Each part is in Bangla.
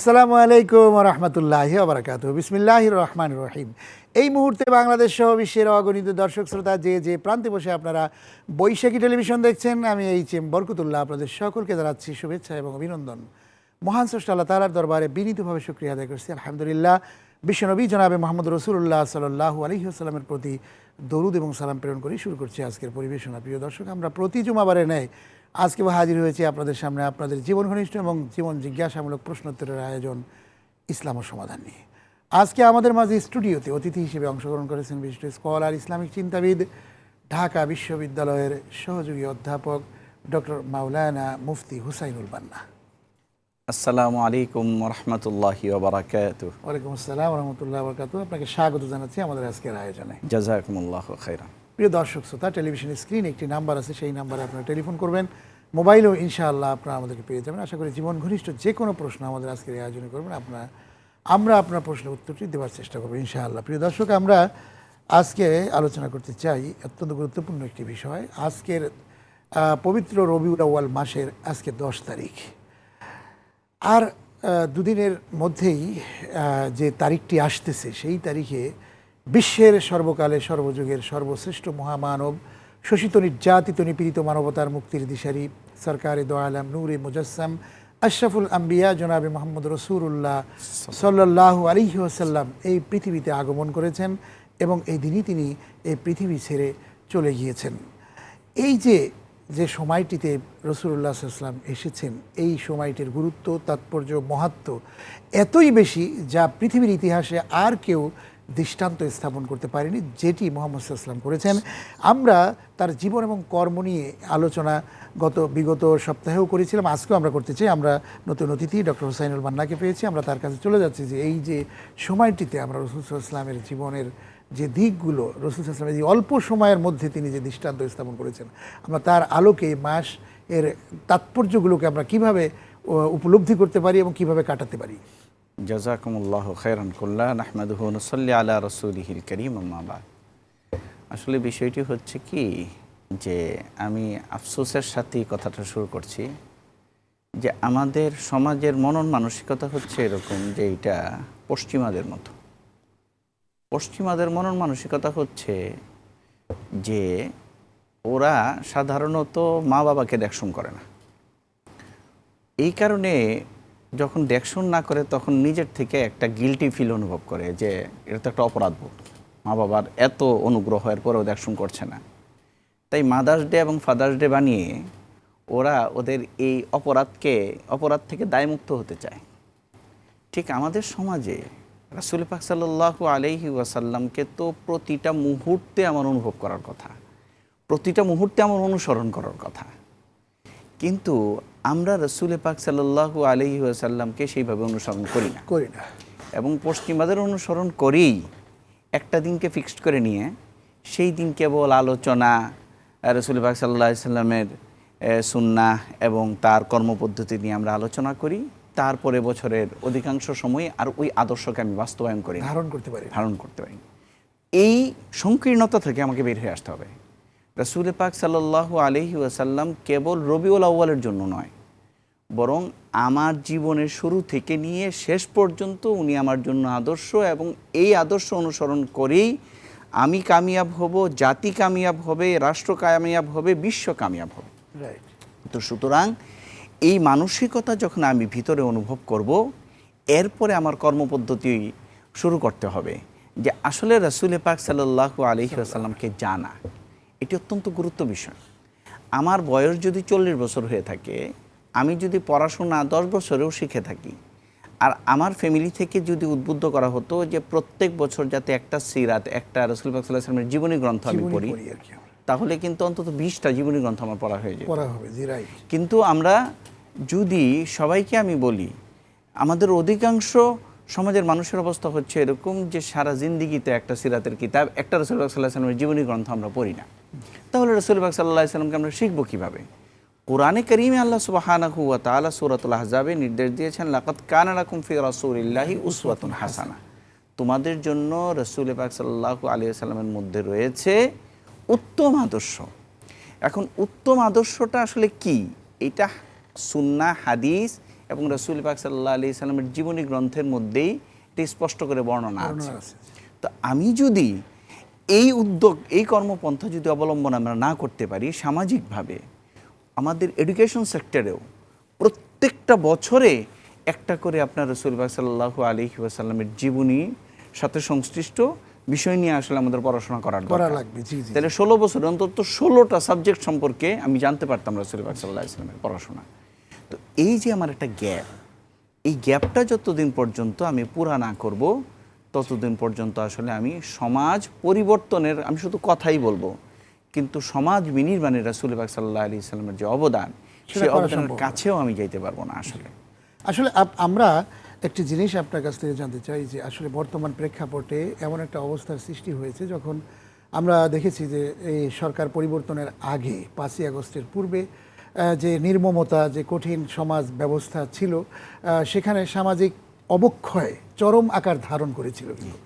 আসসালামু আলাইকুম রহমতুল্লাহ বারাকাত বিসমিল্লাহ রহমান রহিম। এই মুহূর্তে বাংলাদেশ সহ বিশ্বের অগণিত দর্শক শ্রোতা যে যে প্রান্তে বসে আপনারা বৈশাখী টেলিভিশন দেখছেন, আমি এইচ এম বরকতুল্লাহ আপনাদের সকলকে জানাচ্ছি শুভেচ্ছা এবং অভিনন্দন। মহান স্রষ্টা আল্লাহ তালার দরবারে বিনীতভাবে শুক্রিয়া আদায় করছি। আলহামদুলিল্লাহ, বিশ্বনবী জনাবে মোহাম্মদ রসুল্লাহ সাল্লাহ আলহিহাস্লামের প্রতি দরুদ এবং সালাম প্রেরণ করে শুরু করছি আজকের পরিবেশনা। প্রিয় দর্শক, আমরা প্রতি জুমাবারে নেয় আজকে হাজির হয়েছি আপনাদের সামনে আপনাদের জীবন ঘনিষ্ঠ এবং জীবন জিজ্ঞাসামূলক প্রশ্নোত্তরের আয়োজন ইসলাম ও সমাধান নিয়ে। আজকে আমাদের মাঝে স্টুডিওতে অতিথি হিসেবে অংশগ্রহণ করেছেন বিশিষ্ট স্কলার ইসলামিক চিন্তাবিদ ঢাকা বিশ্ববিদ্যালয়ের সহযোগী অধ্যাপক ডক্টর মাওলানা মুফতি হুসাইনুল বান্না। আসসালামু আলাইকুম রহমতুল্লাহি ওবরাকাত। ওয়ালাইকুম আসসালাম রহমতুল্লাহ বরকাত আপনাকে স্বাগত জানাচ্ছি আমাদের আজকের আয়োজনে। জাজাকুমুল্লাহ খাইরান। প্রিয় দর্শক শ্রোতা টেলিভিশন স্ক্রিনে একটি নাম্বার আছে, সেই নাম্বারে আপনারা টেলিফোন করবেন। মোবাইলেও ইনশাআল্লাহ আপনারা আমাদেরকে পেয়ে যাবেন। আশা করি জীবন ঘনিষ্ঠ যে কোনো প্রশ্ন আমাদের আজকের এই আয়োজনে করবেন, আপনারা, আমরা আপনার প্রশ্নের উত্তরটি দেওয়ার চেষ্টা করব ইনশাআল্লাহ। প্রিয় দর্শক, আমরা আজকে আলোচনা করতে চাই অত্যন্ত গুরুত্বপূর্ণ একটি বিষয়। আজকের পবিত্র রবিউল আউয়াল মাসের আজকে দশ তারিখ। আর দুদিনের মধ্যেই যে তারিখটি আসতেছে, সেই তারিখে বিশ্বের সর্বকালে সর্বযুগের সর্বশ্রেষ্ঠ মহামানব, শোষিত, নির্যাতিত, নিপীড়িত মানবতার মুক্তির দিশারি, সরকারে দো আলম, নূরে মুজাসসাম, আশরাফুল আম্বিয়া, জনাবে মোহাম্মদ রসুল্লাহ সাল্লাহ আলিহি ওসাল্লাম এই পৃথিবীতে আগমন করেছেন এবং এই দিনই তিনি এই পৃথিবী ছেড়ে চলে গিয়েছেন। এই যে যে সময়টিতে রসুল্লাহ সাল্লাম এসেছেন, এই সময়টির গুরুত্ব, তাৎপর্য, মহাত্ম এতই বেশি যা পৃথিবীর ইতিহাসে আর কেউ দৃষ্টান্ত স্থাপন করতে পারেনি, যেটি মোহাম্মদ সাল্লাম করেছেন। আমরা তার জীবন এবং কর্ম নিয়ে আলোচনা গত বিগত সপ্তাহেও করেছিলাম, আজকেও আমরা করতে চাই। আমরা নতুন অতিথি ডক্টর হুসাইনুল মান্নাকে পেয়েছি, আমরা তার কাছে চলে যাচ্ছি যে এই যে সময়টিতে আমরা রসুল ইসলামের জীবনের যে দিকগুলো, রসুল ইসলামের যে অল্প সময়ের মধ্যে তিনি যে দৃষ্টান্ত স্থাপন করেছেন, আমরা তার আলোকে মাস এর তাৎপর্যগুলোকে আমরা কীভাবে উপলব্ধি করতে পারি এবং কীভাবে কাটাতে পারি? জাজাকুমুল্লাহ খাইরান কুল্লাহ নাহমাদুহু নসল্লি আলা রসুলিহিল করিম আম্মাবাদ আসলে বিষয়টি হচ্ছে কি যে আমি আফসোসের সাথেই কথাটা শুরু করছি যে আমাদের সমাজের মনন মানসিকতা হচ্ছে এরকম যে এটা পশ্চিমাদের মতো। পশ্চিমাদের মনন মানসিকতা হচ্ছে যে ওরা সাধারণত মা বাবাকে দেখশন করে না। এই কারণে যখন দেখশন না করে তখন নিজের থেকে একটা গিলটি ফিল অনুভব করে যে এটা তো একটা অপরাধ বোধ। মা বাবার এত অনুগ্রহ এর পরেও দেখশন করছে না। তাই মাদার্স ডে এবং ফাদার্স ডে বানিয়ে ওরা ওদের এই অপরাধকে, অপরাধ থেকে দায়মুক্ত হতে চায়। ঠিক আমাদের সমাজে রাসুল পাক সাল্লাহ আলহি ওয়াসাল্লামকে তো প্রতিটা মুহূর্তে আমার অনুভব করার কথা, প্রতিটা মুহূর্তে আমার অনুসরণ করার কথা। কিন্তু আমরা রসুল পাক সাল্লাহ আলহি ওয়াসাল্লামকে সেইভাবে অনুসরণ করি না। করি না। এবং পশ্চিমাদের অনুসরণ করেই একটা দিনকে ফিক্সড করে নিয়ে সেই দিন কেবল আলোচনা রসুল পাক সাল্লাহ সাল্লামের সুন্না এবং তার কর্মপদ্ধতি নিয়ে আমরা আলোচনা করি। তারপরে বছরের অধিকাংশ সময় আর ওই আদর্শকে আমি বাস্তবায়ন করি ধারণ করতে পারি ধারণ করতে পারি এই সংকীর্ণতা থেকে আমাকে বের হয়ে আসতে হবে। রসুল পাক সাল্লাহ আলহি ওয়াসাল্লাম কেবল রবিউল আউ্বালের জন্য নয় বরং আমার জীবনের শুরু থেকে নিয়ে শেষ পর্যন্ত উনি আমার জন্য আদর্শ এবং এই আদর্শ অনুসরণ করেই আমি কামিয়াব হব জাতি কামিয়াব হবে রাষ্ট্র কামিয়াব হবে বিশ্ব কামিয়াব হবে। তো সুতরাং এই মানসিকতা যখন আমি ভিতরে অনুভব করব এরপরে আমার কর্মপদ্ধতি শুরু করতে হবে যে আসলে রসুল পাক সাল্লাহ আলহি আসাল্লামকে জানা। এটি অত্যন্ত গুরুত্ব বিষয়। আমার বয়স যদি চল্লিশ বছর হয়ে থাকে আমি যদি পড়াশোনা দশ বছরেও শিখে থাকি আর আমার ফ্যামিলি থেকে যদি উদ্বুদ্ধ করা হতো যে প্রত্যেক বছর যাতে একটা সিরাত একটা রসুল পাক জীবনী গ্রন্থ আমি পড়ি তাহলে কিন্তু অন্তত বিশটা জীবনী গ্রন্থ আমার পড়া হয়ে যায় পড়া হবে কিন্তু আমরা যদি সবাইকে আমি বলি আমাদের অধিকাংশ সমাজের মানুষের অবস্থা হচ্ছে এরকম যে সারা জিন্দিগিতে একটা সিরাতের কিতাব একটা রসুলবাগ সাল্লাহ সাল্লামের জীবনী গ্রন্থ আমরা পড়ি না। তাহলে রসুলবাগ সাল্লাহ সাল্লামকে আমরা শিখব কীভাবে? কোরআনে করিমে আল্লাহ সুবাহানাহু ওয়া তাআলা সূরাতুল আহজাবে নির্দেশ দিয়েছেন লাকাত কানা লাকুম ফি রাসূলিল্লাহি উসওয়াতুন হাসানা। তোমাদের জন্য রসুল পাক সাল্লাল্লাহু আলাইহি সাল্লামের মধ্যে রয়েছে উত্তম আদর্শ। এখন উত্তম আদর্শটা আসলে কি? এটা সুন্না হাদিস এবং রসুল পাক সাল্লাহ আলি সাল্লামের জীবনী গ্রন্থের মধ্যেই এটি স্পষ্ট করে বর্ণনা আছে। তো আমি যদি এই উদ্যোগ এই কর্মপন্থা যদি অবলম্বন আমরা না করতে পারি সামাজিকভাবে আমাদের এডুকেশন সেক্টরেও প্রত্যেকটা বছরে একটা করে আপনার রসুল পাক সাল্লাহ আলি ওয়াসাল্লামের জীবনী সাথে সংশ্লিষ্ট বিষয় নিয়ে আসলে আমাদের পড়াশোনা করার করা লাগবে জি জি। তাহলে ষোলো বছর অন্তত ষোলোটা সাবজেক্ট সম্পর্কে আমি জানতে পারতাম রসুল পাক সাল্লাহ ইসলামের পড়াশোনা। তো এই যে আমার একটা গ্যাপ এই গ্যাপটা যতদিন পর্যন্ত আমি পুরা না করব ততদিন পর্যন্ত আসলে আমি সমাজ পরিবর্তনের আমি শুধু কথাই বলব কিন্তু সমাজ বিনির্মাণের রাসুল পাক সাল্লাহ আলি ইসলামের যে অবদান সেই অবদানের কাছেও আমি যাইতে পারব না আসলে। আসলে আমরা একটি জিনিস আপনার কাছ থেকে জানতে চাই যে আসলে বর্তমান প্রেক্ষাপটে এমন একটা অবস্থার সৃষ্টি হয়েছে যখন আমরা দেখেছি যে এই সরকার পরিবর্তনের আগে পাঁচই আগস্টের পূর্বে যে নির্মমতা যে কঠিন সমাজ ব্যবস্থা ছিল সেখানে সামাজিক অবক্ষয় চরম আকার ধারণ করেছিল কিন্তু।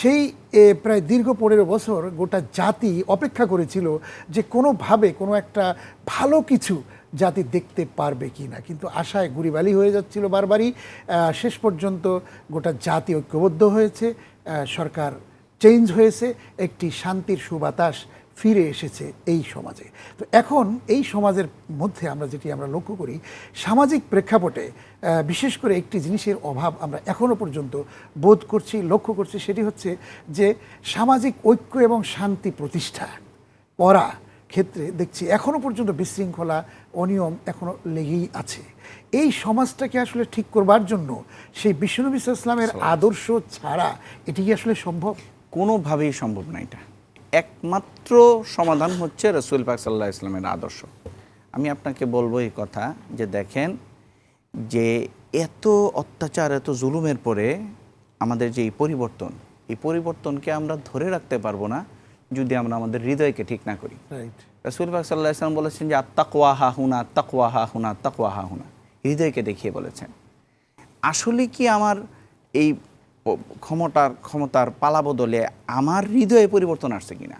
সেই প্রায় দীর্ঘ পনেরো বছর গোটা জাতি অপেক্ষা করেছিল যে কোনোভাবে কোনো একটা ভালো কিছু জাতি দেখতে পারবে কি না। কিন্তু আশায় গুড়িবালি হয়ে যাচ্ছিল বারবারই। শেষ পর্যন্ত গোটা জাতি ঐক্যবদ্ধ হয়েছে। সরকার চেঞ্জ হয়েছে। একটি শান্তির সুবাতাস ফিরে এসেছে এই সমাজে। তো এখন এই সমাজের মধ্যে আমরা যেটি আমরা লক্ষ্য করি সামাজিক প্রেক্ষাপটে বিশেষ করে একটি জিনিসের অভাব আমরা এখনও পর্যন্ত বোধ করছি লক্ষ্য করছি সেটি হচ্ছে যে সামাজিক ঐক্য এবং শান্তি প্রতিষ্ঠা করা ক্ষেত্রে দেখছি এখনও পর্যন্ত বিশৃঙ্খলা অনিয়ম এখনও লেগেই আছে। এই সমাজটাকে আসলে ঠিক করবার জন্য সেই বিষ্ণুনবী ইসলামের আদর্শ ছাড়া এটি কি আসলে সম্ভব? কোনোভাবেই সম্ভব না এটা। একমাত্র সমাধান হচ্ছে রসুল পাক সাল্লাহ ইসলামের আদর্শ। আমি আপনাকে বলব এই কথা যে দেখেন যে এত অত্যাচার এত জুলুমের পরে আমাদের যে এই পরিবর্তন এই পরিবর্তনকে আমরা ধরে রাখতে পারব না যদি আমরা আমাদের হৃদয়কে ঠিক না করি। রাইট রসুল পাক সাল্লাহ ইসলাম বলেছেন যে আত্মাকুয়া হা হুনা আত্মাকুয়া হা হুনা আত্মাকুয়া হা হুনা। হৃদয়কে দেখিয়ে বলেছেন। আসলে কি আমার এই ক্ষমতার ক্ষমতার পালা বদলে আমার হৃদয়ে পরিবর্তন আসছে কিনা?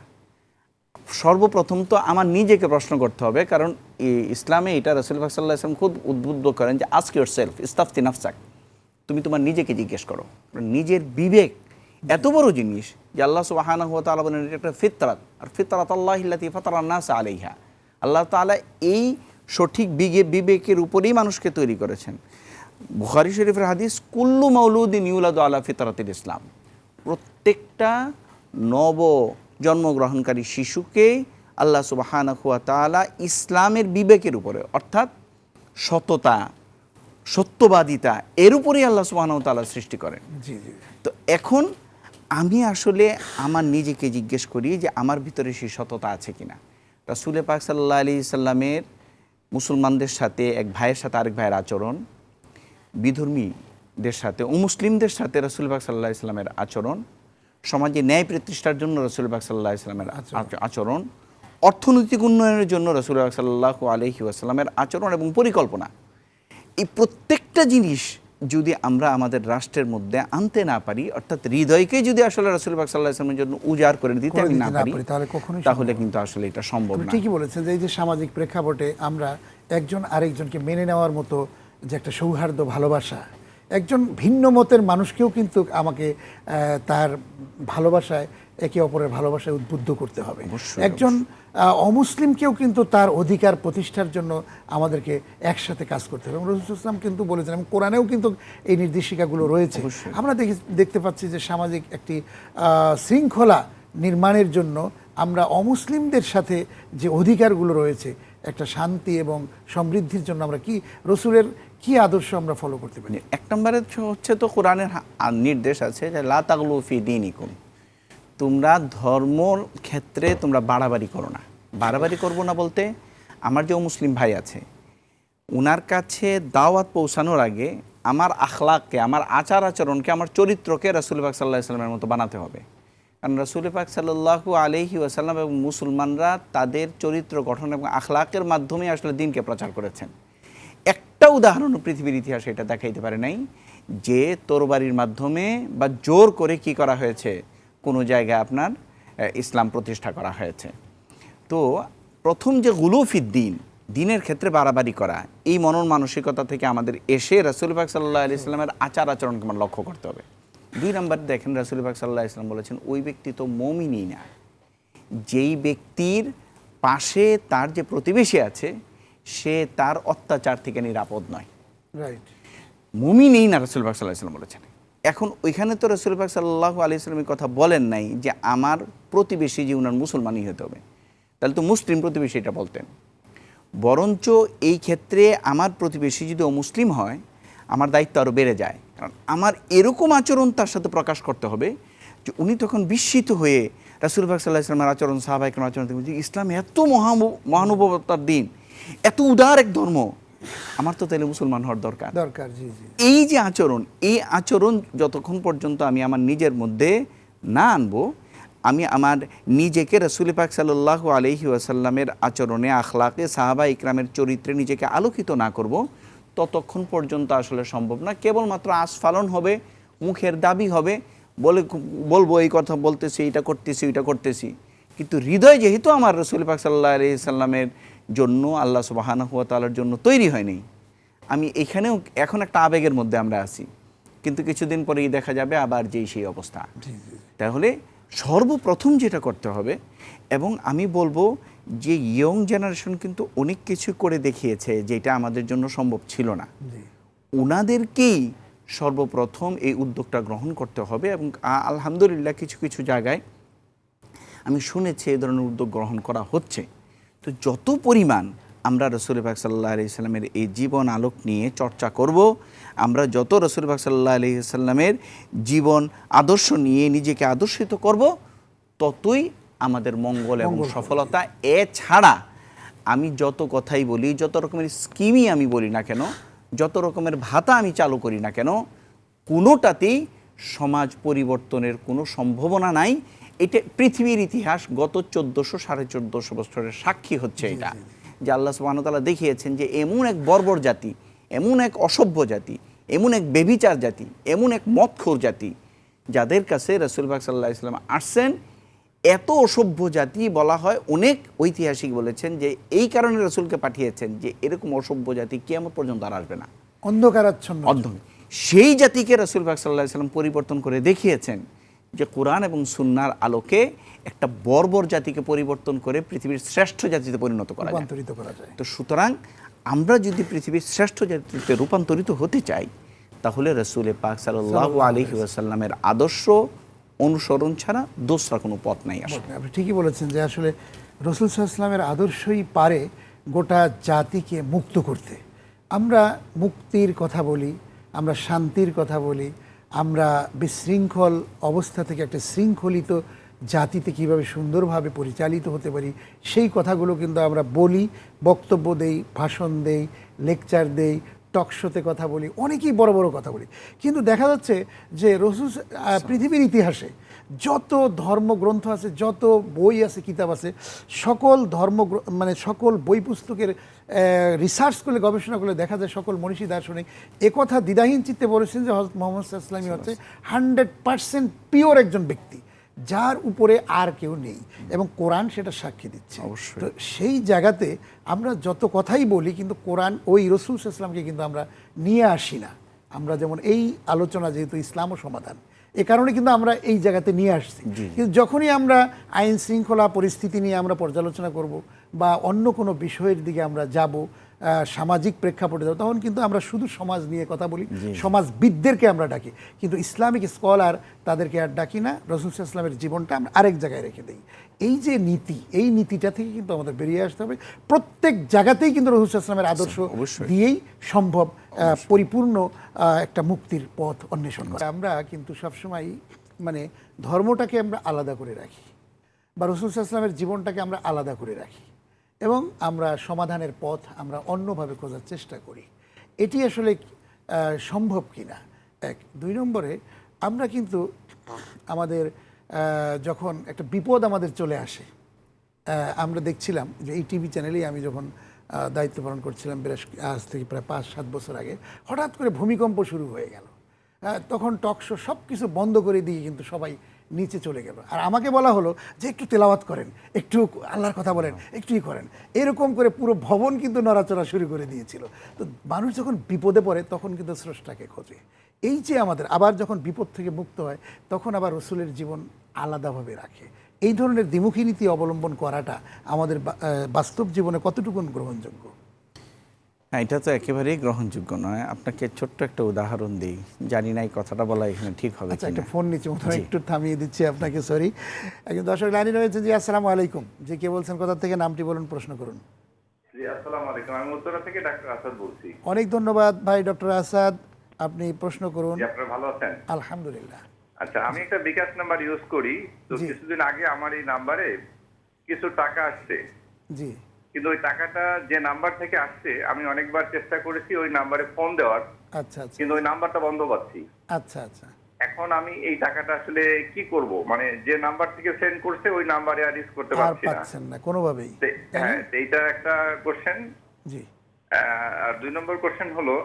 সর্বপ্রথম তো আমার নিজেকে প্রশ্ন করতে হবে, কারণ ইসলামে এটা রসুল পাক সাল্লাহ ইসলাম খুব উদ্বুদ্ধ করেন যে আজক ইউর সেলফ ইস্তাফতি নাফসাক তুমি তোমার নিজেকে জিজ্ঞেস করো। নিজের বিবেক এত বড় জিনিস যে, আল্লাহ সুবাহানা হুয়া তালা বলেন, এটা একটা ফিতরাত। আর ফিতরাত আল্লাহ ইল্লাতি নাস আলাইহা। আল্লাহ তাআলা এই সঠিক বিগে, বিবেকের উপরেই মানুষকে তৈরি করেছেন। বুখারি শরীফের হাদিস কুল্লু মাউলুদ্দিন ইউলাদ আলা ফিতরাতিল ইসলাম। প্রত্যেকটা নব জন্মগ্রহণকারী শিশুকে আল্লাহ সুবাহানা হুয়া তাআলা ইসলামের বিবেকের উপরে অর্থাৎ সততা সত্যবাদিতা এর উপরেই আল্লাহ সুবাহানাহু তালা সৃষ্টি করেন। জি জি। তো এখন আমি আসলে আমার নিজেকে জিজ্ঞেস করি যে আমার ভিতরে সেই সততা আছে কিনা? রাসুলে পাক সাল্লাহ আলি সাল্লামের মুসলমানদের সাথে এক ভাইয়ের সাথে আরেক ভাইয়ের আচরণ বিধর্মীদের সাথে ও মুসলিমদের সাথে রসুল পাক সাল্লাহ ইসলামের আচরণ সমাজে ন্যায় প্রতিষ্ঠার জন্য রসুল পাক সাল্লাহ ইসলামের আচরণ। অর্থনৈতিক উন্নয়নের জন্য রসুল পাক সাল্লাহ আলহি আসাল্লামের আচরণ এবং পরিকল্পনা। এই প্রত্যেকটা জিনিস যদি আমরা আমাদের রাষ্ট্রের মধ্যে আনতে না পারি অর্থাৎ হৃদয়কে যদি আসলে রসুল পাক সাল্লাহ ইসলামের জন্য উজাড় করে দিতে আমি না পারি পারি, তাহলে কখনোই তাহলে কিন্তু আসলে এটা সম্ভব না। ঠিকই বলেছেন যে এই যে সামাজিক প্রেক্ষাপটে আমরা একজন আরেকজনকে মেনে নেওয়ার মতো যে একটা সৌহার্দ্য ভালোবাসা। একজন ভিন্ন মতের মানুষকেও কিন্তু আমাকে তার ভালোবাসায় একে অপরের ভালোবাসায় উদ্বুদ্ধ করতে হবে। একজন অমুসলিমকেও কিন্তু তার অধিকার প্রতিষ্ঠার জন্য আমাদেরকে একসাথে কাজ করতে হবে। এবং রসুল ইসলাম কিন্তু বলেছেন এবং কোরআনেও কিন্তু এই নির্দেশিকাগুলো রয়েছে। আমরা দেখি দেখতে পাচ্ছি যে সামাজিক একটি শৃঙ্খলা নির্মাণের জন্য আমরা অমুসলিমদের সাথে যে অধিকারগুলো রয়েছে একটা শান্তি এবং সমৃদ্ধির জন্য আমরা কি রসুলের কি আদর্শ আমরা ফলো করতে পারি? এক নম্বরে হচ্ছে তো কোরআনের নির্দেশ আছে যে লা তাগলু ফি দিনিকুম। তোমরা ধর্মর ক্ষেত্রে তোমরা বাড়াবাড়ি করো না। বাড়াবাড়ি করব না বলতে আমার যে মুসলিম ভাই আছে ওনার কাছে দাওয়াত পৌঁছানোর আগে আমার আখলাককে, আমার আচার আচরণকে, আমার চরিত্রকে রাসুল পাক সাল্লাহ ইসলামের মতো বানাতে হবে। কারণ রাসুল পাক সাল্লাহু আলহি ওয়াসাল্লাম এবং মুসলমানরা তাদের চরিত্র গঠন এবং আখলাকের মাধ্যমে আসলে দিনকে প্রচার করেছেন। একটা উদাহরণ পৃথিবীর ইতিহাসে এটা দেখাইতে পারে নাই, যে তরবারির মাধ্যমে বা জোর করে কি করা হয়েছে? কোনো জায়গায় আপনার ইসলাম প্রতিষ্ঠা করা হয়েছে। তো প্রথম যে গুলুফিদ্দিন দিনের ক্ষেত্রে বাড়াবাড়ি করা, এই মনন মানসিকতা থেকে আমাদের এসে রাসুল পাক সাল্লাহ আলি ইসলামের আচার আচরণকে আমার লক্ষ্য করতে হবে। দুই নম্বর দেখেন, রাসুল সাল্লাহ ইসলাম বলেছেন, ওই ব্যক্তি তো মমিনই না। যেই ব্যক্তির পাশে তার যে প্রতিবেশী আছে সে তার অত্যাচার থেকে নিরাপদ নয়। রাইট মুমিনই না রসুল পাক সাল্লাহ ইসলাম বলেছেন। এখন ওইখানে তো রসুল পাক সাল্লাহ আলি ইসলামের কথা বলেন নাই যে আমার প্রতিবেশী যে উনার মুসলমানই হতে হবে। তাহলে তো মুসলিম প্রতিবেশী এটা বলতেন। বরঞ্চ এই ক্ষেত্রে আমার প্রতিবেশী যদি অমুসলিম হয় আমার দায়িত্ব আরও বেড়ে যায়। কারণ আমার এরকম আচরণ তার সাথে প্রকাশ করতে হবে যে উনি তখন বিস্মিত হয়ে রাসুল পাক সাল্লাহ ইসলামের আচরণ সাহাবাহিকের আচরণ ইসলাম এত মহা মহানুভবতার দিন এত উদার এক ধর্ম। আমার তো তাহলে মুসলমান হওয়ার দরকার। দরকার জি জি। এই যে আচরণ এই আচরণ যতক্ষণ পর্যন্ত আমি আমার নিজের মধ্যে না আনব আমি আমার নিজেকে রসুল পাক সাল্লাহ আলহি আসাল্লামের আচরণে আখলাকে সাহাবা ইকরামের চরিত্রে নিজেকে আলোকিত না করব ততক্ষণ পর্যন্ত আসলে সম্ভব না। কেবলমাত্র আস্ফালন হবে মুখের দাবি হবে বলে বলব এই কথা বলতেছি এটা করতেছি ওইটা করতেছি। কিন্তু হৃদয় যেহেতু আমার রসুল পাক সাল্লাহ আলি সাল্লামের জন্য আল্লাহ সুবাহানা হুয়া তালার জন্য তৈরি হয়নি। আমি এখানেও এখন একটা আবেগের মধ্যে আমরা আছি। কিন্তু কিছুদিন পরেই দেখা যাবে আবার যেই সেই অবস্থা। তাহলে সর্বপ্রথম যেটা করতে হবে এবং আমি বলব যে ইয়ং জেনারেশন কিন্তু অনেক কিছু করে দেখিয়েছে যেটা আমাদের জন্য সম্ভব ছিল না। ওনাদেরকেই সর্বপ্রথম এই উদ্যোগটা গ্রহণ করতে হবে এবং আলহামদুলিল্লাহ কিছু কিছু জায়গায় আমি শুনেছি এই ধরনের উদ্যোগ গ্রহণ করা হচ্ছে। তো যত পরিমাণ আমরা রসুল পাক সাল্লাহ আলি সাল্লামের এই জীবন আলোক নিয়ে চর্চা করব আমরা যত রসুল পাক সাল্লাহ আলি সাল্লামের জীবন আদর্শ নিয়ে নিজেকে আদর্শিত করব ততই আমাদের মঙ্গল এবং সফলতা। এছাড়া আমি যত কথাই বলি যত রকমের স্কিমই আমি বলি না কেন যত রকমের ভাতা আমি চালু করি না কেন কোনোটাতেই সমাজ পরিবর্তনের কোনো সম্ভাবনা নাই। এটা পৃথিবীর ইতিহাস গত চোদ্দোশো সাড়ে চোদ্দোশো বছরের সাক্ষী হচ্ছে এটা। যে আল্লাহ সুবাহতালা দেখিয়েছেন যে এমন এক বর্বর জাতি এমন এক অসভ্য জাতি এমন এক বেবিচার জাতি এমন এক মৎখোর জাতি যাদের কাছে রসুলবাগ সাল্লাহ ইসলাম আসছেন এত অসভ্য জাতি বলা হয় অনেক ঐতিহাসিক বলেছেন যে এই কারণে রসুলকে পাঠিয়েছেন যে এরকম অসভ্য জাতি কে কেমন পর্যন্ত আর আসবে না। অন্ধকারাচ্ছন্ন। সেই জাতিকে রসুল পাক সাল্লাহ সাল্লাম পরিবর্তন করে দেখিয়েছেন। যে কোরআন এবং সুন্নার আলোকে একটা বর্বর জাতিকে পরিবর্তন করে পৃথিবীর শ্রেষ্ঠ জাতিতে পরিণত করা যায়। রূপান্তরিত করা যায়। তো সুতরাং আমরা যদি পৃথিবীর শ্রেষ্ঠ জাতিতে রূপান্তরিত হতে চাই তাহলে রসুল পাক সাল্লাহ আলহি ওয়াসাল্লামের আদর্শ অনুসরণ ছাড়া দোসরা কোনো পথ নাই আসলে। আপনি ঠিকই বলেছেন যে আসলে রসুল সাল্লামের আদর্শই পারে গোটা জাতিকে মুক্ত করতে। আমরা মুক্তির কথা বলি আমরা শান্তির কথা বলি আমরা বিশৃঙ্খল অবস্থা থেকে একটা শৃঙ্খলিত জাতিতে কীভাবে সুন্দরভাবে পরিচালিত হতে পারি সেই কথাগুলো কিন্তু আমরা বলি বক্তব্য দেই ভাষণ দেই লেকচার দেই টকশোতে কথা বলি অনেকেই বড় বড় কথা বলি। কিন্তু দেখা যাচ্ছে যে রসুল পৃথিবীর ইতিহাসে যত ধর্মগ্রন্থ আছে যত বই আছে কিতাব আছে সকল ধর্ম মানে সকল বই পুস্তকের রিসার্চ করলে গবেষণা করলে দেখা যায় সকল মনীষী দার্শনিক একথা দ্বিধাহীন চিত্তে বলেছেন যে হজরত মোহাম্মদ ইসলামী হচ্ছে হান্ড্রেড পার্সেন্ট পিওর একজন ব্যক্তি যার উপরে আর কেউ নেই এবং কোরআন সেটা সাক্ষী দিচ্ছে অবশ্যই। তো সেই জায়গাতে আমরা যত কথাই বলি কিন্তু কোরআন ওই রসুল ইসলামকে কিন্তু আমরা নিয়ে আসি না আমরা যেমন এই আলোচনা যেহেতু ইসলাম ও সমাধান এ কারণে কিন্তু আমরা এই জায়গাতে নিয়ে আসছি। কিন্তু যখনই আমরা আইন শৃঙ্খলা পরিস্থিতি নিয়ে আমরা পর্যালোচনা করব বা অন্য কোনো বিষয়ের দিকে আমরা যাব সামাজিক প্রেক্ষাপটে যাব তখন কিন্তু আমরা শুধু সমাজ নিয়ে কথা বলি সমাজবিদদেরকে আমরা ডাকি। কিন্তু ইসলামিক স্কলার তাদেরকে আর ডাকি না রসুল ইসলামের জীবনটা আমরা আরেক জায়গায় রেখে দিই। এই যে নীতি এই নীতিটা থেকে কিন্তু আমাদের বেরিয়ে আসতে হবে। প্রত্যেক জায়গাতেই কিন্তু রসুল ইসলামের আদর্শ। দিয়েই সম্ভব। পরিপূর্ণ একটা মুক্তির পথ অন্বেষণ করে। আমরা কিন্তু সবসময় মানে ধর্মটাকে আমরা আলাদা করে রাখি বা রসুল ইসলামের জীবনটাকে আমরা আলাদা করে রাখি এবং আমরা সমাধানের পথ আমরা অন্যভাবে খোঁজার চেষ্টা করি। এটি আসলে সম্ভব কিনা? এক। দুই নম্বরে আমরা কিন্তু আমাদের যখন একটা বিপদ আমাদের চলে আসে আমরা দেখছিলাম যে এই টিভি চ্যানেলেই আমি যখন দায়িত্ব পালন করছিলাম বেশ, আজ থেকে প্রায় পাঁচ, সাত বছর আগে। হঠাৎ করে ভূমিকম্প শুরু হয়ে গেল। তখন টক শো সব কিছু বন্ধ করে দিয়ে কিন্তু সবাই নিচে চলে গেল। আর আমাকে বলা হলো যে একটু তেলাওয়াত করেন, একটু আল্লাহর কথা বলেন, একটুই করেন। এরকম করে পুরো ভবন কিন্তু নড়াচড়া শুরু করে দিয়েছিল। তো মানুষ যখন বিপদে পড়ে, তখন কিন্তু স্রষ্টাকে খোঁজে। এই যে আমাদের, আবার যখন বিপদ থেকে মুক্ত হয়, তখন আবার রসুলের জীবন আলাদাভাবে রাখে। এই ধরনের দ্বিমুখী নীতি অবলম্বন করাটা আমাদের বাস্তব জীবনে কতটুকু গ্রহণযোগ্য? হ্যাঁ এটা তো একেবারেই গ্রহণযোগ্য নয়। আপনাকে ছোট্ট একটা উদাহরণ দিই। জানি না এই কথাটা বলা এখানে ঠিক হবে আচ্ছা একটা ফোন নিচ্ছে মতো একটু থামিয়ে দিচ্ছি আপনাকে সরি একজন দর্শক লাইনে রয়েছে জি আসসালামু আলাইকুম। যে কে বলছেন কোথা থেকে? নামটি বলুন প্রশ্ন করুন। জি আসসালামু আলাইকুম। আমি উত্তরা থেকে ডাক্তার আসাদ বলছি। অনেক ধন্যবাদ ভাই ডক্টর আসাদ। আপনি প্রশ্ন করুন। ভালো আছেন? আলহামদুলিল্লাহ। আচ্ছা আমি একটা বিকাশ নাম্বার ইউজ করি। তো কিছুদিন আগে আমার এই নাম্বারে কিছু টাকা আসছে। জি। কিন্তু ওই টাকাটা যে নাম্বার থেকে আসছে আমি অনেকবার চেষ্টা করেছি ওই নাম্বারে ফোন দেওয়ার। আচ্ছা আচ্ছা। কিন্তু ওই নাম্বারটা বন্ধ পাচ্ছি। আচ্ছা আচ্ছা। এখন আমি এই টাকাটা আসলে কি করব? মানে যে নাম্বার থেকে সেন্ড করছে ওই নাম্বারে আর ইউজ করতে পারছি না। পাচ্ছেন না কোনোভাবেই? হ্যাঁ এইটা একটা কোশ্চেন জি। আর দুই নম্বর কোশ্চেন হলো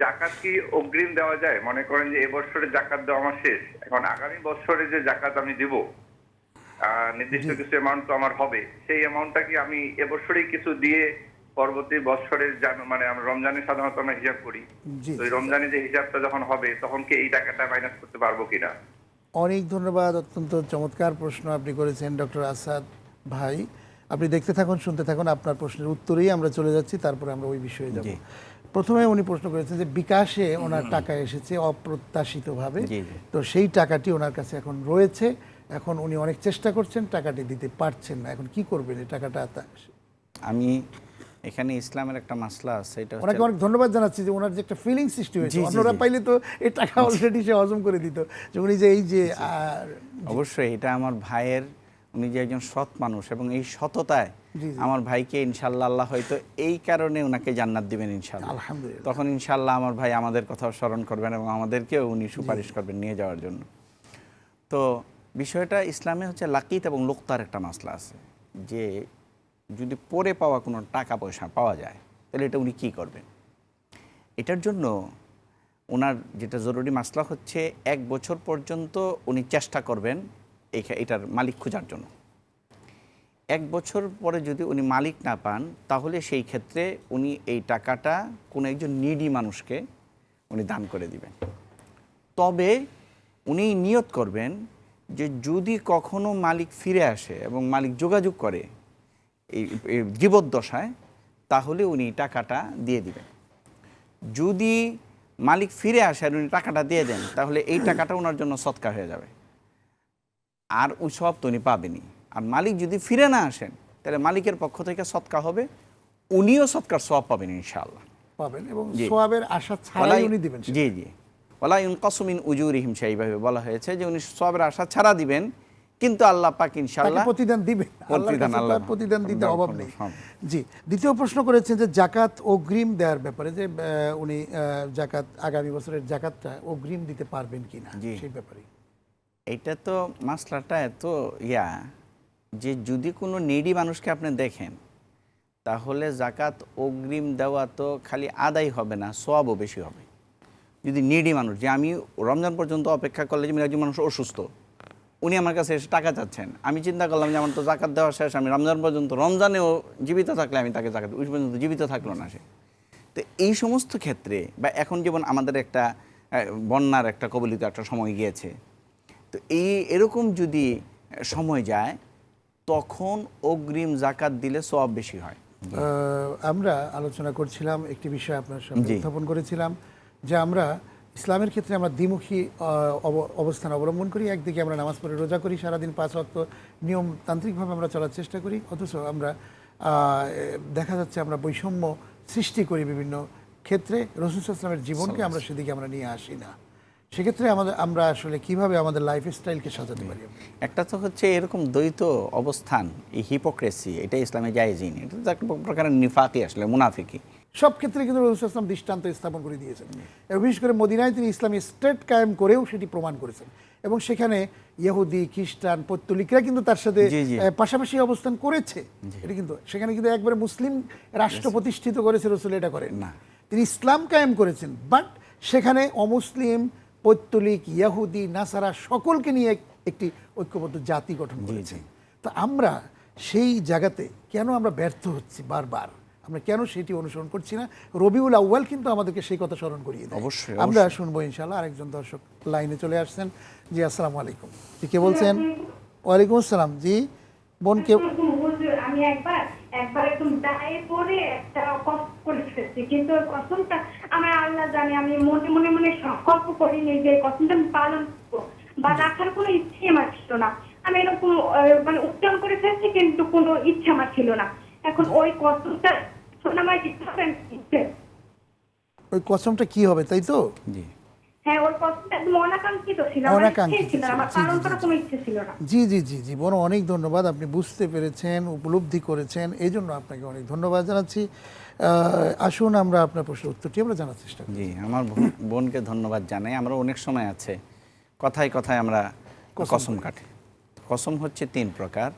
জাকাত কি অগ্রিম দেওয়া যায়? মনে করেন যে এবছরে জাকাত দেওয়া আমার শেষ। এখন আগামী বছরে যে জাকাত আমি দিব আহ, নির্দিষ্ট কিছু অ্যামাউন্ট তো আমার হবে সেই অ্যামাউন্টটা কি আমি এবছরেই কিছু দিয়ে পরবর্তী বছরের মানে আমরা রমজানে সাধারণত আমরা হিসাব করি। তো ওই রমজানে যে হিসাবটা যখন হবে তখন কি এই টাকাটা মাইনাস করতে পারব কিনা? অনেক ধন্যবাদ অত্যন্ত চমৎকার প্রশ্ন আপনি করেছেন ডক্টর আসাদ ভাই। আপনি দেখতে থাকুন শুনতে থাকুন আপনার প্রশ্নের উত্তরেই আমরা চলে যাচ্ছি তারপরে আমরা ওই বিষয়ে যাব। প্রথমে উনি প্রশ্ন করেছেন যে বিকাশে ওনার টাকা এসেছে অপ্রত্যাশিতভাবে। তো সেই টাকাটি ওনার কাছে এখন রয়েছে। এখন উনি অনেক চেষ্টা করছেন টাকাটি দিতে পারছেন না। এখন কি করবেন? এই টাকাটা আমি এখানে ইসলামের একটা মাসলা আছে এটা ওনাকে অনেক ধন্যবাদ জানাচ্ছি যে ওনার যে একটা ফিলিং সৃষ্টি হয়েছে। অন্যরা পাইলে তো এই টাকা অলরেডি সে হজম করে দিত। যে উনি যে এই যে অবশ্যই এটা আমার ভাইয়ের উনি যে একজন সৎ মানুষ এবং এই সততায়। আমার ভাইকে ইনশাল্লাহ আল্লাহ হয়তো এই কারণে ওনাকে জান্নাত দিবেন ইনশাল্লাহ আলহামদুলিল্লাহ। তখন ইনশাল্লাহ আমার ভাই আমাদের কথাও স্মরণ করবেন এবং আমাদেরকেও উনি সুপারিশ করবেন নিয়ে যাওয়ার জন্য। তো বিষয়টা ইসলামে হচ্ছে লাকিত এবং লোকতার একটা মাসলা আছে যে যদি পরে পাওয়া কোনো টাকা পয়সা পাওয়া যায় তাহলে এটা উনি কী করবেন? এটার জন্য ওনার যেটা জরুরি মাসলা হচ্ছে এক বছর পর্যন্ত উনি চেষ্টা করবেন এটার মালিক খোঁজার জন্য। এক বছর পরে যদি উনি মালিক না পান, তাহলে সেই ক্ষেত্রে উনি এই টাকাটা কোনো একজন নিডি মানুষকে উনি দান করে দিবেন। তবে উনি নিয়ত করবেন যে যদি কখনো মালিক ফিরে আসে এবং মালিক যোগাযোগ করে এই জীবদ্দশায় তাহলে উনি টাকাটা দিয়ে দিবেন। যদি মালিক ফিরে আসে আর উনি টাকাটা দিয়ে দেন, তাহলে এই টাকাটা ওনার জন্য সৎকার হয়ে যাবে। আর ওই সব তো উনি পাবেনই। আর মালিক যদি ফিরে না আসেন তাহলে মালিকের পক্ষ থেকে সৎকা হবে উনিও সৎকার সব পাবেন ইনশাআল্লাহ। পাবেন এবং জি। আশা ছাড়াই উনি দিবেন জি জি। ওলা ইনকাসমিন উজুরিহিম সেইভাবে বলা হয়েছে যে উনি সবের আশা ছাড়া দিবেন কিন্তু আল্লাহ পাক ইনশাআল্লাহ প্রতিদান দিবে। প্রতিদান আল্লাহ প্রতিদান দিতে অভাব নেই। জি দ্বিতীয় প্রশ্ন করেছেন যে জাকাত অগ্রিম দেওয়ার ব্যাপারে যে উনি জাকাত আগামী বছরের জাকাতটা অগ্রিম দিতে পারবেন কিনা সেই ব্যাপারে এইটা তো মাসলাটা এত ইয়া যে যদি কোনো নিডি মানুষকে আপনি দেখেন, তাহলে জাকাত অগ্রিম দেওয়া তো খালি আদায় হবে না সবও বেশি হবে। যদি নিডি মানুষ, যে আমি রমজান পর্যন্ত অপেক্ষা করলে যে একজন মানুষ অসুস্থ, উনি আমার কাছে এসে টাকা চাচ্ছেন। আমি চিন্তা করলাম যে আমার তো জাকাত দেওয়া শেষ, আমি রমজান পর্যন্ত, রমজানেও জীবিত থাকলে আমি তাকে জাকাত ওই পর্যন্ত জীবিত থাকল না সে। তো এই সমস্ত ক্ষেত্রে বা এখন যেমন আমাদের একটা বন্যার একটা কবলিত একটা সময় গিয়েছে তো এই এরকম যদি সময় যায় তখন অগ্রিম জাকাত দিলে সব বেশি হয়। আমরা আলোচনা করছিলাম একটি বিষয় আপনার জি। উত্থাপন করেছিলাম যে আমরা ইসলামের ক্ষেত্রে আমরা দ্বিমুখী অব- অবস্থান অবলম্বন করি একদিকে আমরা নামাজ পড়ে রোজা করি সারাদিন পাঁচ অক্ত নিয়মতান্ত্রিকভাবে আমরা চলার চেষ্টা করি অথচ আমরা দেখা যাচ্ছে আমরা বৈষম্য সৃষ্টি করি বিভিন্ন ক্ষেত্রে রসুল ইসলামের জীবনকে আমরা সেদিকে আমরা নিয়ে আসি না। সেক্ষেত্রে আমাদের আমরা আসলে কীভাবে আমাদের লাইফ স্টাইলকে সাজাতে পারি? একটা তো হচ্ছে এরকম দ্বৈত অবস্থান এই হিপোক্রেসি এটা ইসলামে জায়েজই এটা তো একটা প্রকারের নিফাকি আসলে মুনাফিকি। সব ক্ষেত্রে কিন্তু রসুল ইসলাম দৃষ্টান্ত স্থাপন করে দিয়েছেন। এবং বিশেষ করে মদিনায় তিনি ইসলামী স্টেট কায়েম করেও সেটি প্রমাণ করেছেন। এবং সেখানে ইহুদি খ্রিস্টান পত্তলিকরা কিন্তু তার সাথে পাশাপাশি অবস্থান করেছে। এটা কিন্তু সেখানে কিন্তু একবারে মুসলিম রাষ্ট্র প্রতিষ্ঠিত করেছে রসুল এটা করেন। না। তিনি ইসলাম কায়েম করেছেন বাট সেখানে অমুসলিম পৈত্তলিক ইয়াহুদি নাসারা সকলকে নিয়ে এক- একটি ঐক্যবদ্ধ জাতি গঠন করেছে তো আমরা সেই জায়গাতে কেন আমরা ব্যর্থ হচ্ছি বারবার? আমরা কেন সেটি অনুসরণ করছি না? রবিউল আউ্বাল কিন্তু আমাদেরকে সেই কথা স্মরণ করিয়ে দেয়। অবশ্যই, আমরা শুনব ইনশাল্লাহ আরেকজন দর্শক লাইনে চলে আসছেন। জি আসসালামু আলাইকুম। জি কে বলছেন? ওয়ালাইকুম আসসালাম। জি বোন কে আমি একবার একবার একদম দায়ে পড়ে একটা কষ্ট করে ফেলছি। কিন্তু ওই কসমটা আমার আল্লাহ জানে আমি মনে মনে মনে সংকল্প করিনি যে কসমটা আমি পালন করব। বা রাখার কোনো ইচ্ছে আমার ছিল না। আমি এরকম মানে উচ্চারণ করে ফেলছি কিন্তু কোনো ইচ্ছা আমার ছিল না। এখন ওই কসমটা শোনা আমার দিতে। ওই কসমটা কি হবে তাই তো? জি। হ্যাঁ ওই কসমটা একদম অনাকাঙ্ক্ষিত ছিল আমার ইচ্ছে ছিল আমার জি, পালন জি, করার জি। কোনো ইচ্ছে ছিল না। জি জি জি জি বোন অনেক ধন্যবাদ আপনি বুঝতে পেরেছেন উপলব্ধি করেছেন এই জন্য আপনাকে অনেক ধন্যবাদ জানাচ্ছি। আসুন আমরা আপনার প্রশ্নের উত্তরটি আমরা জানার চেষ্টা করি। জি আমার বোন- বোনকে ধন্যবাদ জানাই আমরা অনেক সময় আছে কথায় কথায় আমরা কসম কাটি। কসম হচ্ছে তিন প্রকার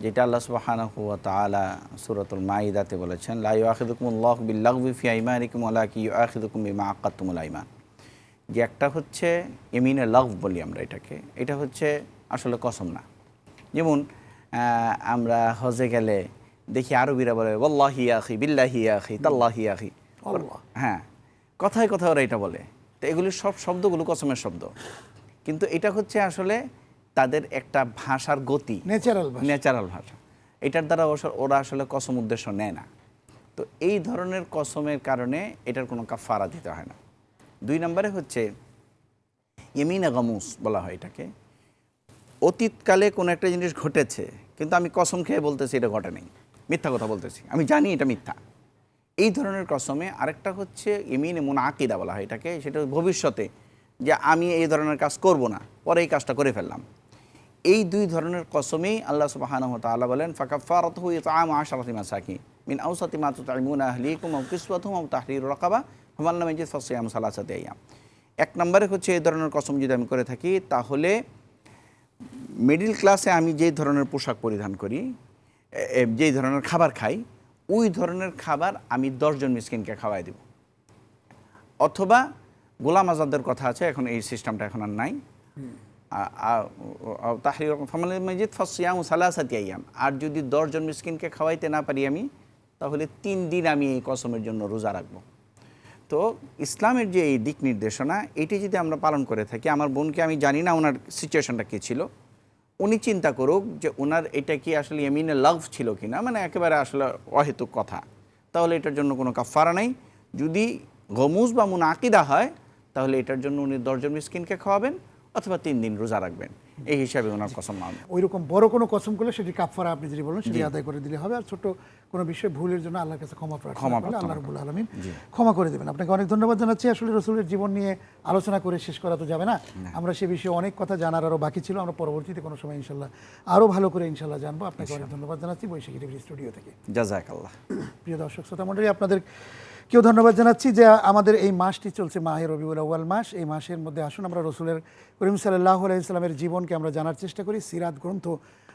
যেটা আল্লাহ সুবহানাহু ওয়া তাআলা সূরাতুল মাইদাতে বলেছেন লা ইউআখিযুকুমুল্লাহু বিল্লাগবি ফি আইমানিকুম ওয়ালাকি ইউআখিযুকুম বিমা আকাদতুমুল আইমান। যে একটা হচ্ছে এমিনে লভ বলি আমরা এটাকে এটা হচ্ছে আসলে কসম না। যেমন আমরা হজে গেলে দেখি আরবিরা বলে ওল্লাহি আখি বিল্লাহি আখি তাল্লাহি আখি। হ্যাঁ কথায় কথায় ওরা এটা বলে। তো এগুলি সব শব্দগুলো কসমের শব্দ। কিন্তু এটা হচ্ছে আসলে তাদের একটা ভাষার গতি। ন্যাচারাল ন্যাচারাল ভাষা। এটার দ্বারা ওরা আসলে কসম উদ্দেশ্য নেয় না। তো এই ধরনের কসমের কারণে এটার কোনো কাফারা দিতে হয় না। দুই নম্বরে হচ্ছে ইমিনা গামুস বলা হয় এটাকে। অতীতকালে কোনো একটা জিনিস ঘটেছে, কিন্তু আমি কসম খেয়ে বলতেছি এটা ঘটে নেই। মিথ্যা কথা বলতেছি। আমি জানি এটা মিথ্যা। এই ধরনের কসমে আরেকটা হচ্ছে ইমিন এমন আকিদা বলা হয় এটাকে। সেটা ভবিষ্যতে যে আমি এই ধরনের কাজ করব না, পরে এই কাজটা করে ফেললাম। এই দুই ধরনের কসমেই আল্লাহ সুবহানাহু ওয়া তাআলা বলেন ফাকাফারাতুহু ইতআমু আশরাতি মাসাকি মিন আওসাতি মা তুতঈমুনা আহলিকুম আও কিসওয়াতুহুম আও তাহরিরু রাকাবা ফামান লাম ইয়াজিদ ফাসিয়ামু সালাসাতি আইয়াম। এক নম্বরে হচ্ছে এই ধরনের কসম যদি আমি করে থাকি, তাহলে মিডিল ক্লাসে আমি যেই ধরনের পোশাক পরিধান করি যেই ধরনের খাবার খাই, ওই ধরনের খাবার আমি দশজন মিসকিনকে খাওয়াই দেব। অথবা গোলাম আজাদের কথা আছে, এখন এই সিস্টেমটা এখন আর নাই। তাহরির ফামাল মজিদ ফাসিয়াম আইয়াম। আর যদি দশজন মিসকিনকে খাওয়াইতে না পারি আমি, তাহলে তিন দিন আমি এই কসমের জন্য রোজা রাখব। তো ইসলামের যে এই দিক নির্দেশনা, এটি যদি আমরা পালন করে থাকি, আমার বোনকে আমি জানি না ওনার সিচুয়েশনটা কী ছিল। উনি চিন্তা করুক যে ওনার এটা কি আসলে এমিনে লাভ ছিল কি না মানে একেবারে আসলে অহেতুক কথা। তাহলে এটার জন্য কোনো কাফারা নেই। যদি গমুজ বা মুন আকিদা হয়, তাহলে এটার জন্য উনি দশজন মিসকিনকে খাওয়াবেন অথবা তিন দিন রোজা রাখবেন। এই হিসাবে ওনার কসম মানবেন ওই রকম বড় কোনো কসম করলে সেটি কাফারা আপনি যেটি বলেন সেটি আদায় করে দিলে হবে। আর ছোট কোনো বিষয়ে ভুলের জন্য আল্লাহর কাছে ক্ষমা প্রার্থনা ক্ষমা করলে আল্লাহ রবুল আলমিন ক্ষমা করে দেবেন। আপনাকে অনেক ধন্যবাদ জানাচ্ছি। আসলে রসুলের জীবন নিয়ে আলোচনা করে শেষ করা তো যাবে না। আমরা সে বিষয়ে অনেক কথা জানার আরও বাকি ছিল। আমরা পরবর্তীতে কোনো সময় ইনশাল্লাহ আরও ভালো করে ইনশাল্লাহ জানব। আপনাকে অনেক ধন্যবাদ জানাচ্ছি। বৈশাখী টিভি স্টুডিও থেকে। জাজাক আল্লাহ প্রিয় দর্শক শ্রোতা মণ্ডলী আপনাদের কেউ ধন্যবাদ জানাচ্ছি যে আমাদের এই মাসটি চলছে মাহে রবিউল আউয়াল মাস। এই মাসের মধ্যে আসুন, আমরা রসুলের করিম সাল্লাহ আলাইসালামের জীবনকে আমরা জানার চেষ্টা করি, সিরাত গ্রন্থ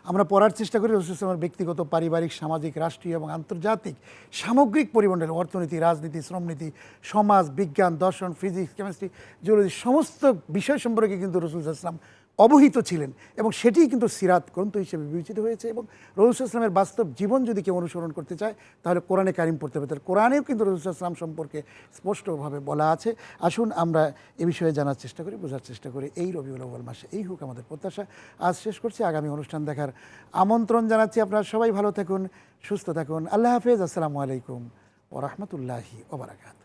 আমরা পড়ার চেষ্টা করি, রসুল ইসলামের ব্যক্তিগত, পারিবারিক, সামাজিক, রাষ্ট্রীয় এবং আন্তর্জাতিক সামগ্রিক পরিমণ্ডল, অর্থনীতি, রাজনীতি, শ্রমনীতি, সমাজ, বিজ্ঞান, দর্শন, ফিজিক্স, কেমিস্ট্রি জিওলজি সমস্ত বিষয় সম্পর্কে কিন্তু রসুল ইসলাম অবহিত ছিলেন এবং সেটিই কিন্তু সিরাত গ্রন্থ হিসেবে বিবেচিত হয়েছে এবং রসুল ইসলামের বাস্তব জীবন যদি কেউ অনুসরণ করতে চায়, তাহলে কোরআনে কারিম পড়তে হবে। তাহলে কোরআনেও কিন্তু রসুল ইসলাম সম্পর্কে স্পষ্টভাবে বলা আছে। আসুন আমরা এ বিষয়ে জানার চেষ্টা করি, বোঝার চেষ্টা করি। এই রবিউল আউ্বাল মাসে এই হোক আমাদের প্রত্যাশা। আজ শেষ করছি, আগামী অনুষ্ঠান দেখার আমন্ত্রণ জানাচ্ছি আপনারা। সবাই ভালো থাকুন, সুস্থ থাকুন। আল্লাহ হাফেজ। আসসালামু আলাইকুম ও রহমতুল্লাহি ওবরাকাত